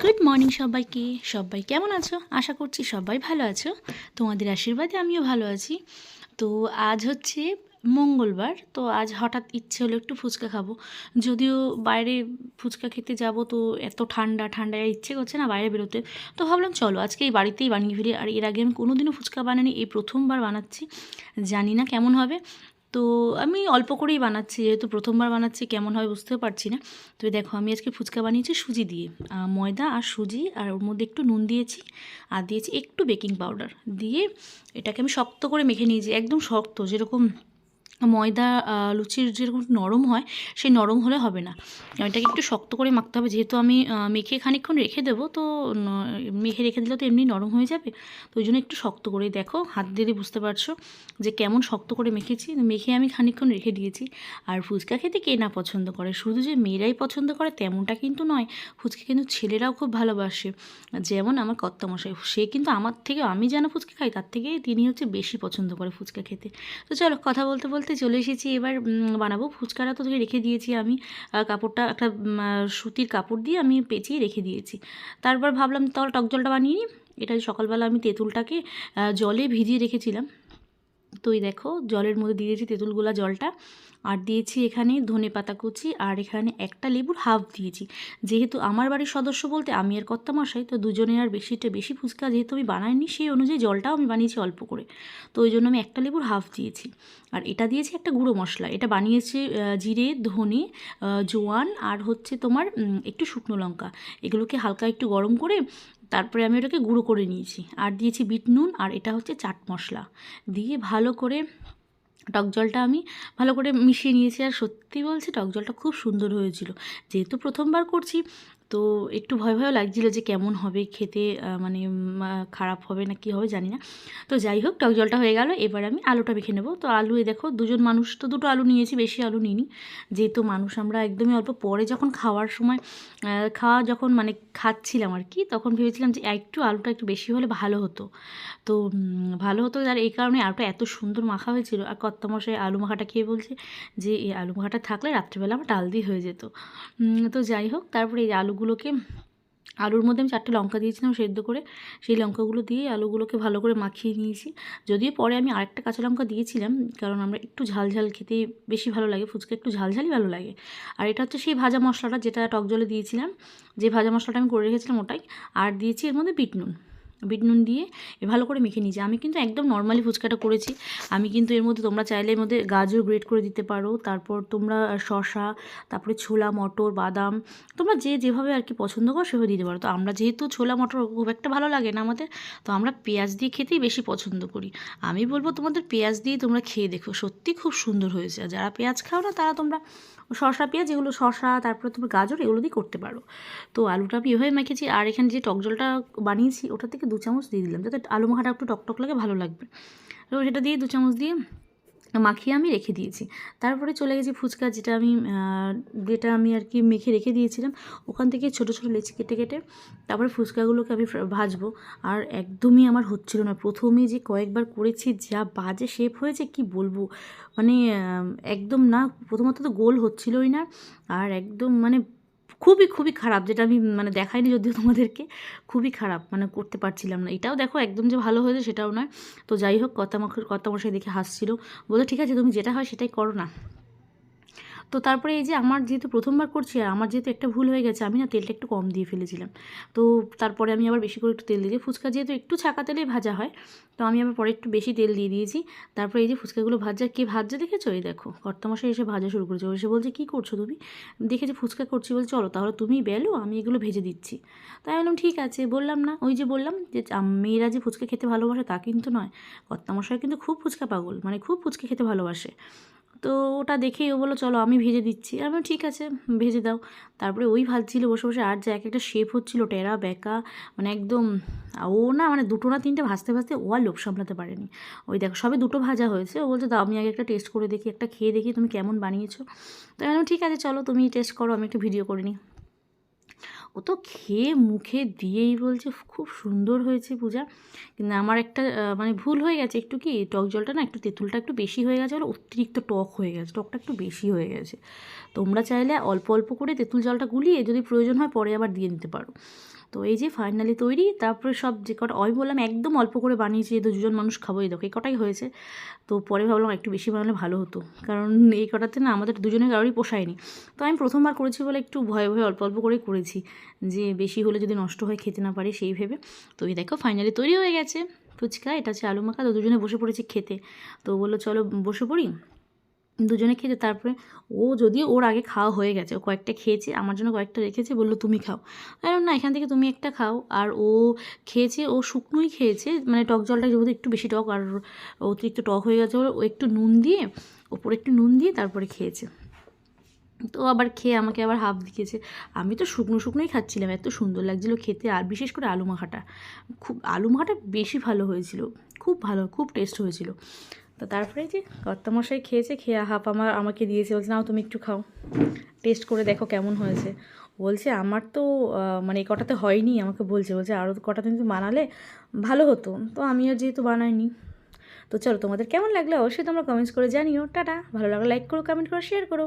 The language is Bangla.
গুড মর্নিং সবাইকে। সবাই কেমন আছো? আশা করছি সবাই ভালো আছো। তোমাদের আশীর্বাদে আমিও ভালো আছি। তো আজ হচ্ছে মঙ্গলবার, তো আজ হঠাৎ ইচ্ছে হলো একটু ফুচকা খাব। যদিও বাইরে ফুচকা খেতে যাব, তো এত ঠান্ডা ঠান্ডায় ইচ্ছে করছে না বাইরে বেরোতে। তো ভাবলাম চলো, আজকে এই বাড়িতেই বানিয়ে ফিরি আর এর আগে আমি কোনোদিনও ফুচকা বানাইনি, এই প্রথমবার বানাচ্ছি। জানি না কেমন হবে। তো আমি অল্প করেই বানাচ্ছি, যেহেতু প্রথমবার বানাচ্ছি, কেমন হয় বুঝতেও পারছি না। তো দেখো, আমি আজকে ফুচকা বানিয়েছি সুজি দিয়ে। ময়দা আর সুজি, আর ওর মধ্যে একটু নুন দিয়েছি, আর দিয়েছি একটু বেকিং পাউডার। দিয়ে এটাকে আমি শক্ত করে মেখে নিয়েছি, একদম শক্ত, যেরকম ময়দা লুচির যেরকম নরম হয়, সেই নরম হলে হবে না। এটাকে একটু শক্ত করে মাখতে হবে। যেহেতু আমি মেখে খানিকক্ষণ রেখে দেবো, তো মেখে রেখে দিলে তো এমনি নরম হয়ে যাবে। তো ওই জন্য একটু শক্ত করে দেখো, হাত দিয়ে বুঝতে পারছ যে কেমন শক্ত করে মেখেছি। মেখে আমি খানিকক্ষণ রেখে দিয়েছি। আর ফুচকা খেতে কে না পছন্দ করে? শুধু যে মেয়েরাই পছন্দ করে তেমনটা কিন্তু নয়, ফুচকা কিন্তু ছেলেরাও খুব ভালোবাসে। যেমন আমার কর্তামশাই, সে কিন্তু আমার থেকে আমি যেন ফুচকা খাই, তার থেকে তিনি হচ্ছে বেশি পছন্দ করে ফুচকা খেতে। তো চলো, কথা বলতে বলতে চলে এসেছি, এবার বানাবো। ফুচকাটা তো রেখে দিয়েছি আমি। কাপড়টা, একটা সুতির কাপড় দিয়ে আমি পেঁচিয়ে রেখে দিয়েছি। তারপর ভাবলাম, তাহলে টক জলটা বানিয়ে নিই। এটা সকালবেলা আমি তেঁতুলটাকে জলে ভিজিয়ে রেখেছিলাম। তো এই দেখো জলের মধ্যে দিয়ে দিয়েছি তেঁতুলগুলা জলটা। আর দিয়েছি এখানে ধনে পাতা কুচি, আর এখানে একটা লেবুর হাফ দিয়েছি। যেহেতু আমার বাড়ির সদস্য বলতে আমি আর কর্তা মশাই তো দুজনের আর বেশিটা বেশি ফুচকা যেহেতু আমি বানাইনি, সেই অনুযায়ী জলটাও আমি বানিয়েছি অল্প করে। তো ওই জন্য আমি একটা লেবুর হাফ দিয়েছি। আর এটা দিয়েছি একটা গুঁড়ো মশলা। এটা বানিয়েছি জিরে, ধনে জোয়ান, আর হচ্ছে তোমার একটু শুকনো লঙ্কা। এগুলোকে হালকা একটু গরম করে তারপরে আমি ওটাকে গুঁড়ো করে নিয়েছি। আর দিয়েছি বিট নুন, আর এটা হচ্ছে চাট মশলা। দিয়ে ভালো করে টক জলটা আমি ভালো করে মিশিয়ে নিয়েছি। আর সত্যি বলছি, টক জলটা খুব সুন্দর হয়েছিল। যেহেতু প্রথমবার করছি তো একটু ভয় ভয় লাগছিল যে কেমন হবে, খেতে মানে খারাপ হবে না কি হবে জানি না। তো যাই হোক, টক জলটা হয়ে গেল, এবার আমি আলুটা মেখে নেব। তো আলু, এ দেখো, দুজন মানুষ তো দুটো আলু নিয়েছি, বেশি আলু নিইনি। যেহেতু মানুষ, আমরা একদমই অল্প পরে যখন খাওয়ার সময় খাওয়া যখন মানে খাচ্ছিলাম আর কি, তখন ভেবেছিলাম যে একটু আলুটা একটু বেশি হলে ভালো হতো। তো ভালো হতো আর এই কারণে আলুটা এত সুন্দর মাখা হয়েছিল। আর কর্তামশাই আলু মাখাটা খেয়ে বলছে যে এই আলু মাখাটা থাকলে রাত্রিবেলা আমার ডাল দিয়ে হয়ে যেত। তো যাই হোক, তারপরে এই আলুগুলোকে, আলুর মধ্যে আমি চারটে লঙ্কা দিয়েছিলাম সেদ্ধ করে, সেই লঙ্কাগুলো দিয়ে আলুগুলোকে ভালো করে মাখিয়ে নিয়েছি। যদিও পরে আমি আরেকটা কাঁচা লঙ্কা দিয়েছিলাম, কারণ আমরা একটু ঝাল ঝাল খেতে বেশি ভালো লাগে, ফুচকা একটু ঝাল ঝালই ভালো লাগে। আর এটা হচ্ছে সেই ভাজা মশলাটা যেটা টক জলে দিয়েছিলাম, যে ভাজা মশলাটা আমি করে রেখেছিলাম ওটাই, আর দিয়েছি এর মধ্যে বিট নুন। বিট নুন দিয়ে এ ভালো করে মেখে নিয়েছি। আমি কিন্তু একদম নর্মালি ফুচকাটা করেছি। আমি কিন্তু এর মধ্যে তোমরা চাইলে এর মধ্যে গাজর গ্রেট করে দিতে পারো। তারপর তোমরা শশা তারপরে ছোলা, মটর, বাদাম, তোমরা যে যেভাবে আর কি পছন্দ করো সেভাবে দিতে পারো। তো আমরা যেহেতু ছোলা, মটর খুব একটা ভালো লাগে না আমাদের, তো আমরা পেঁয়াজ দিয়ে খেতেই বেশি পছন্দ করি। আমি বলব তোমাদের পেঁয়াজ দিয়ে তোমরা খেয়ে দেখো, সত্যি খুব সুন্দর হয়েছে। যারা পেঁয়াজ খাও না তারা তোমরা শসা পেঁয়াজ এগুলো শশা তারপরে তোমার গাজর এগুলো দিয়ে করতে পারো। তো আলুটা আমি এভাবে মেখেছি, আর এখানে যে টক জলটা বানিয়েছি, ওটা থেকে দু চামচ দিয়ে দিলাম। যাতে আলু মাখাটা একটু টকটক লাগে, ভালো লাগবে। তো সেটা দিয়ে দু চামচ দিয়ে মাখিয়ে আমি রেখে দিয়েছি। তারপরে চলে গেছি ফুচকা, যেটা আমি যেটা আমি আর কি মেখে রেখে দিয়েছিলাম। ওখান থেকে ছোটো ছোটো লেচি কেটে কেটে তারপরে ফুচকাগুলোকে আমি ভাজবো। আর একদমই আমার হচ্ছিল না। প্রথমে যে কয়েকবার করেছি, যা বাজে শেপ হয়েছে, কি বলব? মানে একদম না, প্রথমত তো গোল হচ্ছিলই না। আর একদম মানে খুবই খুবই খারাপ, যেটা আমি মানে দেখাইনি যদিও তোমাদেরকে, খুবই খারাপ মানে করতে পারছিলাম না। এটাও দেখো একদম যে ভালো হয়েছে সেটাও নয়। তো যাই হোক কথা কথা মশাই দেখে হাসছিল। বলে ঠিক আছে, তুমি যেটা হয় সেটাই করো না। তো তারপরে এই যে আমার যেহেতু প্রথমবার করছি আর আমার যেহেতু একটা ভুল হয়ে গেছে, আমি না তেলটা একটু কম দিয়ে ফেলেছিলাম। তো তারপরে আমি আবার বেশি করে একটু তেল দিয়েছি ফুচকা যেহেতু একটু ছাকা তেলেই ভাজা হয়, তো আমি আবার পরে একটু বেশি তেল দিয়ে দিয়েছি। তারপরে এই যে ফুচকাগুলো ভাজা, কে ভাজা দেখেছ? এই দেখো, কর্তামশাই এসে ভাজা শুরু করেছে। এসে বলছে, কী করছ তুমি? দেখেছি ফুচকা করছি। বলছে, চলো তাহলে তুমি বেলো, আমি এগুলো ভেজে দিচ্ছি। তাই বললাম, ঠিক আছে। বললাম না, ওই যে বললাম যে মেয়েরা যে ফুচকা খেতে ভালোবাসে তা কিন্তু নয়। কর্তামশাই কিন্তু খুব ফুচকা পাগল মানে খুব ফুচকা খেতে ভালোবাসে। তো ওটা দেখেই ও বলো চলো আমি ভেজে দিচ্ছি। আমি ঠিক আছে, ভেজে দাও। তারপরে ওই ভাজছিল বসে বসে, আর যে এক একটা শেপ হচ্ছিল, টেরা বেকা মানে একদম, ও না মানে দুটো না তিনটে ভাজতে ভাজতে ও আর লোক সামলাতে পারেনি। ওই দেখো, সবে দুটো ভাজা হয়েছে। ও বলছে, দাও, আমি আগে একটা টেস্ট করে দেখি, একটা খেয়ে দেখি তুমি কেমন বানিয়েছো? তো আমি ঠিক আছে, চলো, তুমি টেস্ট করো, আমি একটু ভিডিও করে নিই। ও তো খেয়ে মুখে দিয়েই বলছে, খুব সুন্দর হয়েছে পূজা। কিন্তু আমার একটা মানে ভুল হয়ে গেছে একটু কি, টক জলটা না একটু তেঁতুলটা একটু বেশি হয়ে গেছে বলে অতিরিক্ত টক হয়ে গেছে, টকটা একটু বেশি হয়ে গেছে। তোমরা চাইলে অল্প অল্প করে তেঁতুল জলটা গুলিয়ে যদি প্রয়োজন হয় পরে আবার দিয়ে নিতে পারো। তো এই যে ফাইনালি তৈরি, তারপরে সব যে কটা আমি বললাম একদম অল্প করে বানিয়েছি, এই দুজন মানুষ খাব, এই দেখো, এই কটাই হয়েছে। তো পরে ভাবলাম একটু বেশি বানালে ভালো হতো, কারণ এই কটাতে না আমাদের দুজনের কারোরই পোষায়নি। তো আমি প্রথমবার করেছি বলে একটু ভয়ে ভয়ে অল্প অল্প করে করেছি, যে বেশি হলে যদি নষ্ট হয় খেতে না পারি সেই ভেবে। তো এই দেখো ফাইনালি তৈরি হয়ে গেছে, ফুচকা, এটা হচ্ছে আলু মাখা, তো দুজনে বসে পড়েছি খেতে। তো বলল, চলো বসে পড়ি। দুজনে খেতে তারপরে ও যদিও ওর আগে খাওয়া হয়ে গেছে, ও কয়েকটা খেয়েছে, আমার জন্য কয়েকটা রেখেছে, বলল তুমি খাও। কারণ না এখান থেকে তুমি একটা খাও। আর ও খেয়েছে, ও শুকনোই খেয়েছে মানে টক জলটা যেহেতু একটু বেশি টক, আর অতিরিক্ত টক হয়ে গেছে ও একটু নুন দিয়ে, ওপরে একটু নুন দিয়ে তারপরে খেয়েছে। তো আবার খেয়ে আমাকে আবার হাফ দিয়েছে আমি তো শুকনো শুকনোই খাচ্ছিলাম, এত সুন্দর লাগছিল খেতে, আর বিশেষ করে আলু মাখাটা। খুব, আলু মাখাটা বেশি ভালো হয়েছিল, খুব ভালো, খুব টেস্ট হয়েছিল। তো তারপরে যে কর্তামশাই খেয়েছে, খেয়ে হাফ আমার, আমাকে দিয়েছে। বলছে, নাও তুমি একটু খাও। টেস্ট করে দেখো কেমন হয়েছে। বলছে, আমার তো মানে এই কটাতে হয়নি। আমাকে বলছে বলছে আরও কটাতে তুমি বানালে ভালো হতো। তো আমিও যেহেতু বানাইনি। তো চলো, তোমাদের কেমন লাগল অবশ্যই তোমরা কমেন্টস করে জানিও। টাটা। ভালো লাগলে লাইক করো কমেন্ট করো শেয়ার করো।